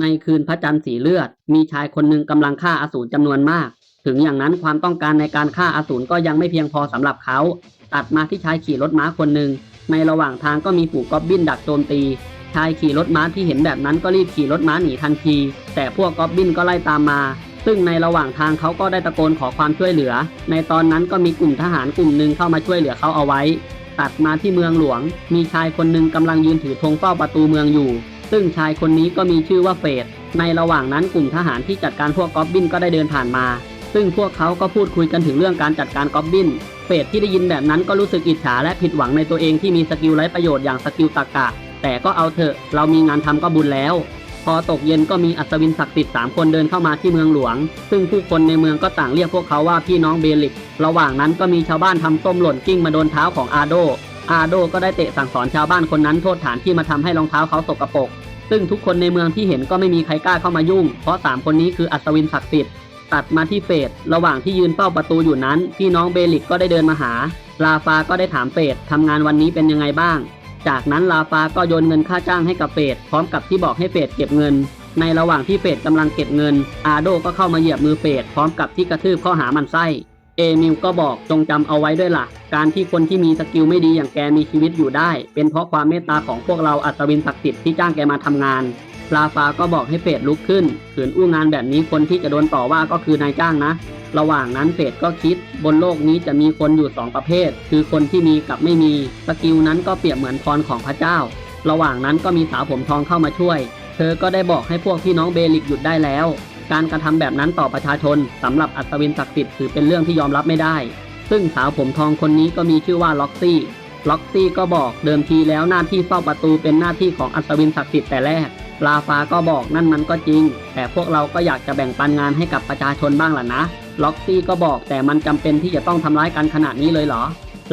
ในคืนพระจันทร์สีเลือด มีชายคนหนึ่งกำลังฆ่าอสูรจำนวนมาก ถึงอย่างนั้นความต้องการในการฆ่าอสูรก็ยังไม่เพียงพอสำหรับเขา ตัดมาที่ชายขี่รถม้าคนหนึ่ง ในระหว่างทางก็มีฝูงก๊อบบินดักโจมตี ชายขี่รถม้าที่เห็นแบบนั้นก็รีบขี่รถม้าหนีทันที แต่พวกก๊อบบินก็ไล่ตามมา ซึ่งในระหว่างทางเขาก็ได้ตะโกนขอความช่วยเหลือ ในตอนนั้นก็มีกลุ่มทหารกลุ่มหนึ่งเข้ามาช่วยเหลือเขาเอาไว้ ตัดมาที่เมืองหลวง มีชายคนหนึ่งกำลังยืนถือธงเฝ้าประตูเมืองอยู่ ซึ่งชายคนนี้ก็มีชื่อว่าเฟดในระหว่างนั้นกลุ่มทหารที่จัดการพวกก๊อบบินก็ได้เดินผ่านมา ซึ่งพวกเขาก็พูดคุยกันถึงเรื่องการจัดการก๊อบบินเฟดที่ได้ยินแบบนั้นก็รู้สึกอิจฉาและผิดหวังในตัวเองที่มีสกิลไร้ประโยชน์อย่างสกิลตากกะ แต่ก็เอาเถอะเรามีงานทำก็บุญแล้ว พอตกเย็นก็มีอัศวินศักดิ์สิทธิ์สามคนเดินเข้ามาที่เมืองหลวง ซึ่งผู้คนในเมืองก็ต่างเรียกพวกเขาว่าพี่น้องเบลิก ระหว่างนั้นก็มีชาวบ้านทำส้มหล่นกิ้งมาโดนเท้าของอาโด อาโดก็ได้เตะสั่งสอนชาวบ้านคนนั้นโทษฐานที่มาทำให้รองเท้าเขาสกปรก ซึ่งทุกคนในเมืองที่เห็นก็ไม่มีใครกล้าเข้ามายุ่ง เพราะสามคนนี้คืออัศวินศักดิ์สิทธิ์ ตัดมาที่เฟดระหว่างที่ยืนเฝ้าประตูอยู่นั้น พี่น้องเบลิกก็ได้เดินมาหา ลาฟาก็ได้ถามเฟดทำงานวันนี้เป็นยังไงบ้าง จากนั้นลาฟาก็โยนเงินค่าจ้างให้กับเฟดพร้อมกับที่บอกให้เฟดเก็บเงิน ในระหว่างที่เฟดกำลังเก็บเงิน อาโดก็เข้ามาเหยียบมือเฟดพร้อมกับที่กระทืบข้อหามันไส้ เอมิลก็บอกจงจำเอาไว้ด้วยล่ะ การที่คนที่มีสกิลไม่ดีอย่างแกมีชีวิตอยู่ได้ เป็นเพราะความเมตตาของพวกเราอัศวินศักดิ์สิทธิ์ที่จ้างแกมาทำงานลาฟาก็บอกให้เฟดลุกขึ้นขืนอู้งานแบบนี้คนที่จะโดนต่อว่าก็คือนายจ้างนะ ระหว่างนั้นเฟดก็คิด บนโลกนี้จะมีคนอยู่สองประเภท คือคนที่มีกับไม่มี สกิลนั้นก็เปรียบเหมือนพรของพระเจ้า ระหว่างนั้นก็มีสาวผมทองเข้ามาช่วย เธอก็ได้บอกให้พวกพี่น้องเบลิกหยุดได้แล้ว การกระทำแบบนั้นต่อประชาชนสำหรับอัศวินศักดิ์สิทธิ์ถือเป็นเรื่องที่ยอมรับไม่ได้ ซึ่งสาวผมทองคนนี้ก็มีชื่อว่าล็อกซี่ ล็อกซี่ก็บอกเดิมทีแล้วหน้าที่เฝ้าประตูเป็นหน้าที่ของอัศวินศักดิ์สิทธิ์แต่แรก ลาฟาก็บอกนั่นมันก็จริง แต่พวกเราก็อยากจะแบ่งปันงานให้กับประชาชนบ้างล่ะนะ ล็อกซี่ก็บอกแต่มันจำเป็นที่จะต้องทำร้ายกันขนาดนี้เลยเหรอ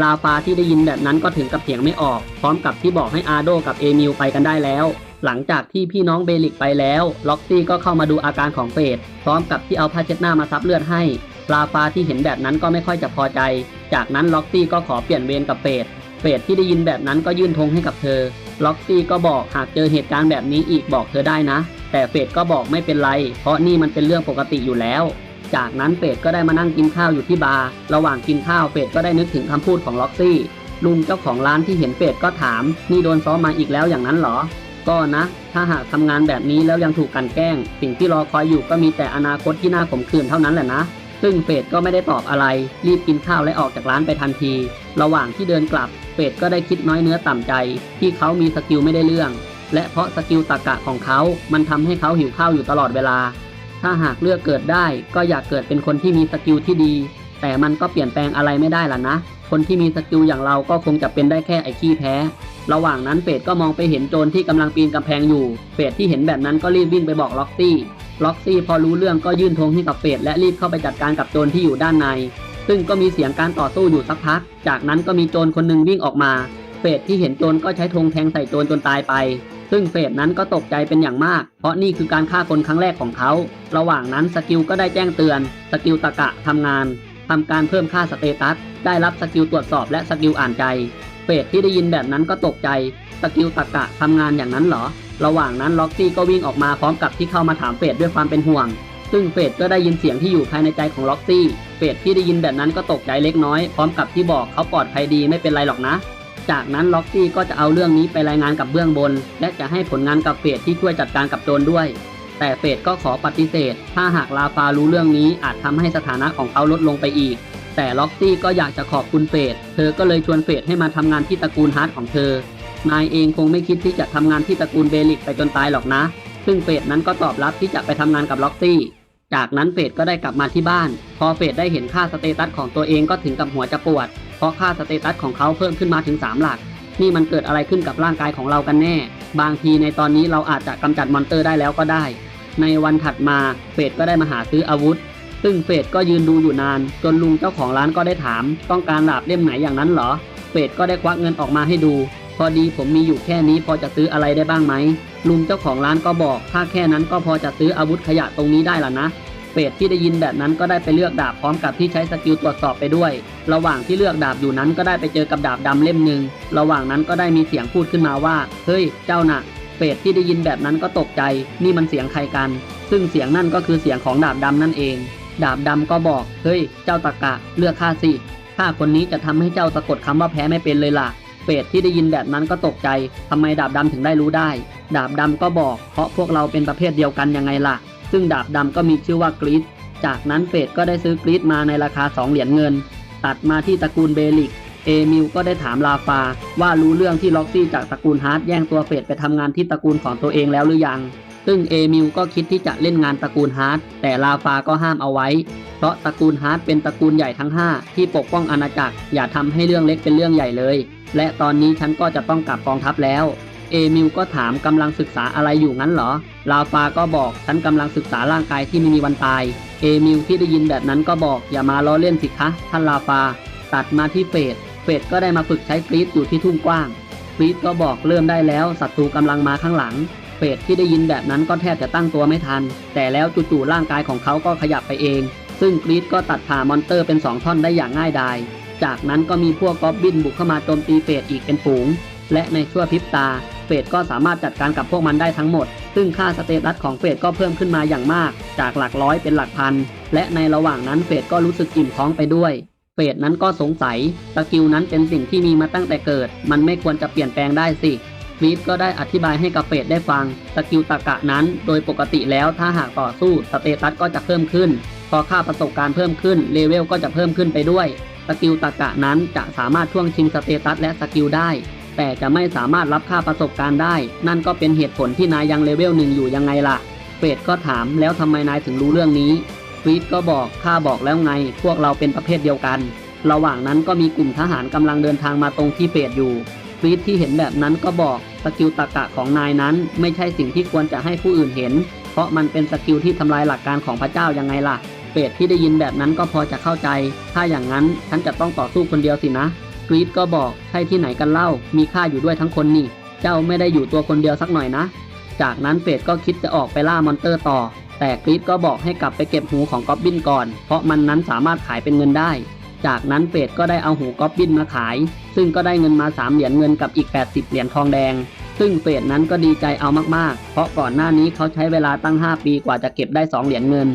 ลาฟาที่ได้ยินแบบนั้นก็ถึงกับเถียงไม่ออก พร้อมกับที่บอกให้อาโดกับเอมิลไปกันได้แล้ว หลังจากที่พี่น้องเบลิกไปแล้ว ล็อกซี่ก็เข้ามาดูอาการของเฟดพร้อมกับที่เอาผ้าเช็ดหน้ามาซับเลือดให้ ลาฟาที่เห็นแบบนั้นก็ไม่ค่อยจะพอใจ จากนั้นล็อกซี่ก็ขอเปลี่ยนเวรกับเฟดเฟดที่ได้ยินแบบนั้นก็ยื่นธงให้กับเธอ ล็อกซี่ก็บอกหากเจอเหตุการณ์แบบนี้อีกบอกเธอได้นะ แต่เฟดก็บอกไม่เป็นไร เพราะนี่มันเป็นเรื่องปกติอยู่แล้ว จากนั้นเฟดก็ได้มานั่งกินข้าวอยู่ที่บาร์ ระหว่างกินข้าวเฟดก็ได้นึกถึงคำพูดของล็อกซี่ ลุงเจ้าของร้านที่เห็นเฟดก็ถาม นี่โดนซ้อมมาอีกแล้วอย่างนั้นเหรอ ก็นะ ถ้าหากทำงานแบบนี้แล้วยังถูกกันแกล้ง สิ่งที่รอคอยอยู่ก็มีแต่อนาคตที่น่าขมขื่นเท่านั้นแหละนะ ซึ่งเฟดก็ไม่ได้ตอบอะไร รีบกินข้าวและออกจากร้านไปทันที ระหว่างที่เดินกลับ เฟดก็ได้คิดน้อยเนื้อต่ำใจ ที่เขามีสกิลไม่ได้เรื่อง และเพราะสกิลตรกกะของเขา มันทำให้เขาหิวข้าวอยู่ตลอดเวลา ถ้าหากเลือกเกิดได้ ก็อยากเกิดเป็นคนที่มีสกิลที่ดี แต่มันก็เปลี่ยนแปลงอะไรไม่ได้ล่ะนะ คนที่มีสกิลอย่างเราก็คงจะเป็นได้แค่ไอ้ขี้แพ้ ระหว่างนั้นเฟดก็มองไปเห็นโจรที่กำลังปีนกำแพงอยู่ เฟดที่เห็นแบบนั้นก็รีบวิ่งไปบอกล็อกซี่ ล็อกซี่พอรู้เรื่องก็ยื่นธงให้กับเฟดและรีบเข้าไปจัดการกับโจรที่อยู่ด้านใน ซึ่งก็มีเสียงการต่อสู้อยู่สักพัก จากนั้นก็มีโจรคนหนึ่งวิ่งออกมา เฟดที่เห็นโจรก็ใช้ธงแทงใส่โจรจนตายไป ซึ่งเฟดนั้นก็ตกใจเป็นอย่างมาก เพราะนี่คือการฆ่าคนครั้งแรกของเขา ระหว่างนั้นสกิลก็ได้แจ้งเตือน สกิลตะกะทำงานทำการเพิ่มค่าสเตตัส ได้รับสกิลตรวจสอบและสกิลอ่านใจ เฟดที่ได้ยินแบบนั้นก็ตกใจสกิลตะกะทำงานอย่างนั้นเหรอ ระหว่างนั้นล็อกซี่ก็วิ่งออกมาพร้อมกับที่เข้ามาถามเฟดด้วยความเป็นห่วง ซึ่งเฟดก็ได้ยินเสียงที่อยู่ภายในใจของล็อกซี่ เฟดที่ได้ยินแบบนั้นก็ตกใจเล็กน้อย พร้อมกับที่บอกเขาปลอดภัยดีไม่เป็นไรหรอกนะ จากนั้นล็อกซี่ก็จะเอาเรื่องนี้ไปรายงานกับเบื้องบน และจะให้ผลงานกับเฟดที่ช่วยจัดการกับโจรด้วย แต่เฟดก็ขอปฏิเสธ ถ้าหากลาฟารู้เรื่องนี้อาจทำให้สถานะของเขาลดลงไปอีก แต่ล็อกซี่ก็อยากจะขอบคุณเฟดเธอก็เลยชวนเฟดให้มาทำงานที่ตระกูลฮาร์ดของเธอ นายเองคงไม่คิดที่จะทำงานที่ตระกูลเบลิกไปจนตายหรอกนะ ซึ่งเฟดนั้นก็ตอบรับที่จะไปทำงานกับล็อกซี่ จากนั้นเฟดก็ได้กลับมาที่บ้าน พอเฟดได้เห็นค่าสเตตัสของตัวเองก็ถึงกับหัวจะปวด เพราะค่าสเตตัสของเขาเพิ่มขึ้นมาถึง 3 หลัก นี่มันเกิดอะไรขึ้นกับร่างกายของเรากันแน่ บางทีในตอนนี้เราอาจจะกำจัดมอนเตอร์ได้แล้วก็ได้ ในวันถัดมาเฟดก็ได้มาหาซื้ออาวุธ ซึ่งเฟดก็ยืนดูอยู่นาน จนลุงเจ้าของร้านก็ได้ถาม ต้องการดาบเล่มไหนอย่างนั้นเหรอ เฟดก็ได้ควักเงินออกมาให้ดู พอดีผมมีอยู่แค่นี้พอจะซื้ออะไรได้บ้างไหมลุงเจ้าของร้านก็บอก ถ้าแค่นั้นก็พอจะซื้ออาวุธขยะตรงนี้ได้ล่ะนะเฟดที่ได้ยินแบบนั้นก็ได้ไปเลือกดาบพร้อมกับที่ใช้สกิลตรวจสอบไปด้วย ระหว่างที่เลือกดาบอยู่นั้นก็ได้ไปเจอกับดาบดำเล่มหนึ่ง ระหว่างนั้นก็ได้มีเสียงพูดขึ้นมาว่า เฮ้ย เจ้าน่ะ เฟดที่ได้ยินแบบนั้นก็ตกใจ นี่มันเสียงใครกัน ซึ่งเสียงนั่นก็คือเสียงของดาบดำนั่นเอง ดาบดำก็บอก เฮ้ย เจ้าตะกะ เลือกข้าสิข้าคนนี้จะทำให้เจ้าสะกดคำว่าแพ้ไม่เป็นเลยล่ะเฟดที่ได้ยินแบบนั้นก็ตกใจทำไมดาบดำถึงได้รู้ได้ ดาบดำก็บอก เพราะพวกเราเป็นประเภทเดียวกันยังไงล่ะ ซึ่งดาบดำก็มีชื่อว่ากรีดจากนั้นเฟดก็ได้ซื้อกรีดมาในราคา 2 เหรียญเงิน ตัดมาที่ตระกูลเบลิก เอมิลก็ได้ถามลาฟา ว่ารู้เรื่องที่ล็อกซี่จากตระกูลฮาร์ดแย่งตัวเฟดไปทำงานที่ตระกูลของตัวเองแล้วหรือยัง ซึ่งเอมิลก็คิดที่จะเล่นงานตระกูลฮาร์ดแต่ลาฟาก็ห้ามเอาไว้ เพราะตระกูลฮาร์ดเป็นตระกูลใหญ่ทั้ง 5 ที่ปกป้องอาณาจักร อย่าทำให้เรื่องเล็กเป็นเรื่องใหญ่เลย และตอนนี้ฉันก็จะต้องกลับกองทัพแล้ว เอมิลก็ถามกำลังศึกษาอะไรอยู่งั้นเหรอ ลาฟาก็บอกฉันกำลังศึกษาร่างกายที่ไม่มีวันตาย เอมิลที่ได้ยินแบบนั้นก็บอกอย่ามาล้อเล่นสิคะท่านลาฟา ตัดมาที่เฟดเฟดก็ได้มาฝึกใช้กรีดอยู่ที่ทุ่งกว้างกรีดก็บอกเริ่มได้แล้วศัตรูกำลังมาข้างหลัง เฟดที่ได้ยินแบบนั้นก็แทบจะตั้งตัวไม่ทัน แต่แล้วจู่ๆร่างกายของเขาก็ขยับไปเอง ซึ่งกรีดก็ตัดผ่ามอนเตอร์เป็นสองท่อนได้อย่างง่ายดาย จากนั้นก็มีพวกกอบบินบุกเข้ามาโจมตีเฟดอีกเป็นฝูง และในชั่วพริบตา เฟดก็สามารถจัดการกับพวกมันได้ทั้งหมด ซึ่งค่าสเตตัสของเฟดก็เพิ่มขึ้นมาอย่างมาก จากหลักร้อยเป็นหลักพัน และในระหว่างนั้นเฟดก็รู้สึกอิ่มท้องไปด้วยเฟดนั้นก็สงสัยสกิลนั้นเป็นสิ่งที่มีมาตั้งแต่เกิด มันไม่ควรจะเปลี่ยนแปลงได้สิ ฟีดก็ได้อธิบายให้กับเฟดได้ฟัง สกิลตะกะนั้น โดยปกติแล้วถ้าหากต่อสู้สเตตัสก็จะเพิ่มขึ้น พอค่าประสบการณ์เพิ่มขึ้นเลเวลก็จะเพิ่มขึ้นไปด้วย สกิลตะกะนั้นจะสามารถช่วงชิงสเตตัสและสกิลได้ แต่จะไม่สามารถรับค่าประสบการณ์ได้ นั่นก็เป็นเหตุผลที่นายยังเลเวลหนึ่งอยู่ยังไงล่ะเฟดก็ถามแล้วทำไมนายถึงรู้เรื่องนี้ฟรีดก็บอกข้าบอกแล้วไง พวกเราเป็นประเภทเดียวกัน ระหว่างนั้นก็มีกลุ่มทหารกำลังเดินทางมาตรงที่เฟดอยู่ ฟรีดที่เห็นแบบนั้นก็บอกสกิลตะกะของนายนั้น ไม่ใช่สิ่งที่ควรจะให้ผู้อื่นเห็น เพราะมันเป็นสกิลที่ทำลายหลักการของพระเจ้ายังไงล่ะเฟดที่ได้ยินแบบนั้นก็พอจะเข้าใจ ถ้าอย่างนั้นฉันจะต้องต่อสู้คนเดียวสินะกรีดก็บอกใช่ที่ไหนกันเล่า มีข้าอยู่ด้วยทั้งคนนี่ เจ้าไม่ได้อยู่ตัวคนเดียวสักหน่อยนะ จากนั้นเฟดก็คิดจะออกไปล่ามอนเตอร์ต่อ แต่กรีดก็บอกให้กลับไปเก็บหูของก๊อบบินก่อน เพราะมันนั้นสามารถขายเป็นเงินได้ จากนั้นเฟดก็ได้เอาหูก๊อบบินมาขาย ซึ่งก็ได้เงินมา 3 เหรียญเงินกับอีก 80 เหรียญทองแดง ซึ่งเฟดนั้นก็ดีใจเอามากๆ เพราะก่อนหน้านี้เขาใช้เวลาตั้ง 5 ปีกว่าจะเก็บได้ 2 เหรียญเงิน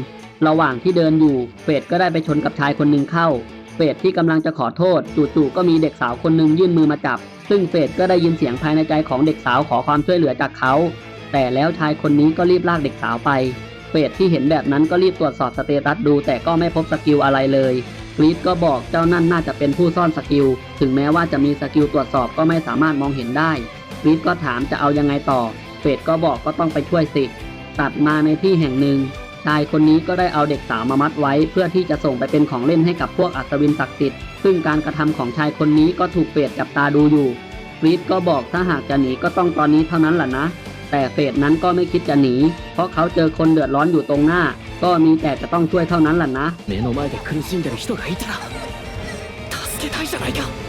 ระหว่างที่เดินอยู่เฟดก็ได้ไปชนกับชายคนหนึ่งเข้า เฟดที่กำลังจะขอโทษจู่ๆก็มีเด็กสาวคนหนึ่งยื่นมือมาจับ ซึ่งเฟดก็ได้ยินเสียงภายในใจของเด็กสาวขอความช่วยเหลือจากเขา แต่แล้วชายคนนี้ก็รีบลากเด็กสาวไปเฟดที่เห็นแบบนั้นก็รีบตรวจสอบสเตตัสดูแต่ก็ไม่พบสกิลอะไรเลย กรีดก็บอกเจ้านั่นน่าจะเป็นผู้ซ่อนสกิล ถึงแม้ว่าจะมีสกิลตรวจสอบก็ไม่สามารถมองเห็นได้กรีดก็ถามจะเอายังไงต่อ เฟดก็บอกก็ต้องไปช่วยสิ ตัดมาในที่แห่งหนึ่ง ชายคนนี้ก็ได้เอาเด็กสาวมามัดไว้ เพื่อที่จะส่งไปเป็นของเล่นให้กับพวกอัศวินศักดิ์สิทธิ์ ซึ่งการกระทำของชายคนนี้ก็ถูกเฟดจับตาดูอยู่ฟรีดก็บอกถ้าหากจะหนีก็ต้องตอนนี้เท่านั้นแหละนะ แต่เฟดนั้นก็ไม่คิดจะหนี เพราะเขาเจอคนเดือดร้อนอยู่ตรงหน้า ก็มีแต่จะต้องช่วยเท่านั้นแหละนะ 目の前で苦しんでる人がいたら助けたいじゃないか